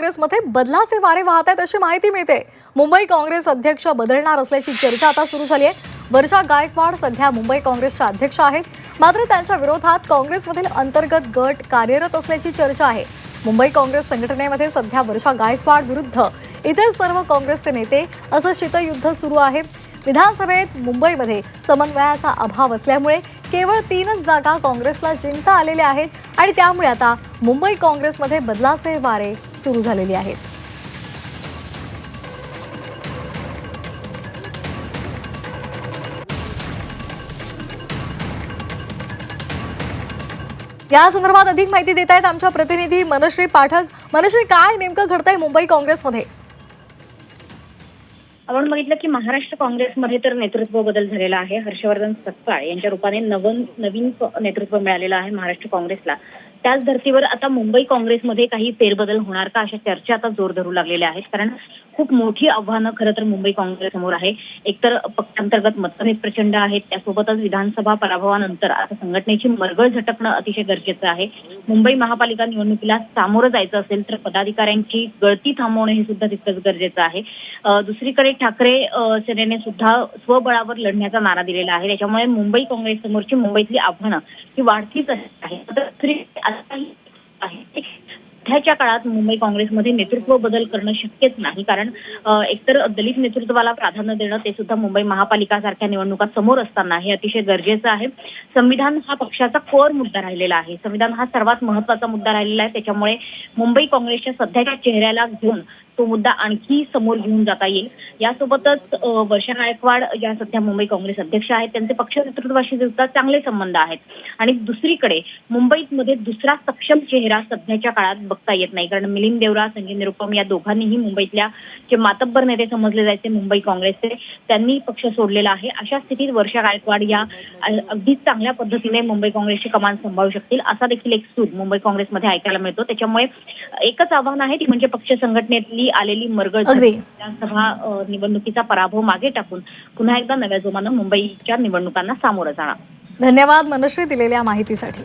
काँग्रेसमध्ये बदलाचे वारे वाहत आहेत अशी माहिती मिळते. मुंबई काँग्रेस अध्यक्ष बदलणार असल्याची चर्चा आता सुरू झाली आहे. वर्षा गायकवाड सध्या मुंबई काँग्रेसच्या अध्यक्ष आहेत. मात्र त्यांच्या विरोधात काँग्रेसमधील अंतर्गत गट कार्यरत असल्याची चर्चा आहे. मुंबई काँग्रेस संघटनेमध्ये सध्या वर्षा गायकवाड विरुद्ध इतर सर्व काँग्रेसचे नेते असं शीतयुद्ध सुरू आहे. विधानसभेत मुंबईमध्ये समन्वयाचा अभाव असल्यामुळे केवळ तीनच जागा काँग्रेसला जिंकता आलेल्या आहेत आणि त्यामुळे आता मुंबई काँग्रेसमध्ये बदलाचे वारे सुरू झालेले आहेत. या संदर्भात अधिक माहिती देत आहेत आमच्या प्रतिनिधी मनश्री पाठक. मनश्री काय नेमकं घडतंय मुंबई काँग्रेसमध्ये? आपण बघितलं की महाराष्ट्र काँग्रेसमध्ये तर नेतृत्व बदल झालेला आहे. हर्षवर्धन सपकाळ यांच्या रूपाने नवन नवीन नेतृत्व मिळालेलं आहे महाराष्ट्र काँग्रेसला. त्याच धर्तीवर आता मुंबई काँग्रेसमध्ये काही फेरबदल होणार का अशा चर्चा आता जोर धरू लागलेल्या आहेत. कारण खूप मोठी आव्हानं खरं तर मुंबई काँग्रेस समोर आहे. एकतर पक्षांतर्गत मतभेद प्रचंड आहेत. त्यासोबतच विधानसभा पराभवानंतर आता संघटनेची मरगळ झटकणं अतिशय गरजेचं आहे. मुंबई महापालिका निवडणुकीला सामोरं जायचं असेल तर पदाधिकाऱ्यांची गळती थांबवणं हे सुद्धा तितकंच गरजेचं आहे. दुसरीकडे ठाकरे अं, सेनेने सुद्धा स्वबळावर लढण्याचा नारा दिलेला आहे. त्याच्यामुळे मुंबई काँग्रेस समोरची मुंबईतली आव्हानं ही वाढतीच आहे. सध्याच्या काळात मुंबई काँग्रेसमध्ये नेतृत्व बदल करणं शक्यच नाही. कारण एकतर दलित नेतृत्वाला प्राधान्य देणं ते सुद्धा मुंबई महापालिका सारख्या निवडणुका समोर असताना हे अतिशय गरजेचं आहे. संविधान हा पक्षाचा कोर मुद्दा राहिलेला आहे. संविधान हा सर्वात महत्त्वाचा मुद्दा राहिलेला आहे. त्याच्यामुळे मुंबई काँग्रेसच्या सध्याच्या चेहऱ्याला घेऊन तो मुद्दा आणखी समोर घेऊन जाता येईल. यासोबतच वर्षा गायकवाड या सध्या मुंबई काँग्रेस अध्यक्ष आहेत. त्यांचे पक्ष नेतृत्वाशी सुद्धा चांगले संबंध आहेत. आणि दुसरीकडे मुंबईमध्ये दुसरा सक्षम चेहरा सध्याच्या काळात बघता येत नाही. कारण मिलिंद देवरा संजय निरुपम या दोघांनीही मुंबईतल्या जे मातब्बर नेते समजले जायचे मुंबई काँग्रेसचे त्यांनी पक्ष सोडलेला आहे. अशा स्थितीत वर्षा गायकवाड या अगदी चांगल्या पद्धतीने मुंबई काँग्रेसची कमान सांभाळू शकतील. असा देखील एक सूर मुंबई काँग्रेसमध्ये ऐकायला मिळतो. त्याच्यामुळे एकच आव्हान आहे ती म्हणजे पक्ष संघटनेतली आलेली मरगळ विधानसभा निवडणुकीचा पराभव मागे टाकून पुन्हा एकदा नव्या जोमानं मुंबईच्या निवडणुकांना सामोरं जाणार. धन्यवाद मनश्री दिलेल्या माहितीसाठी.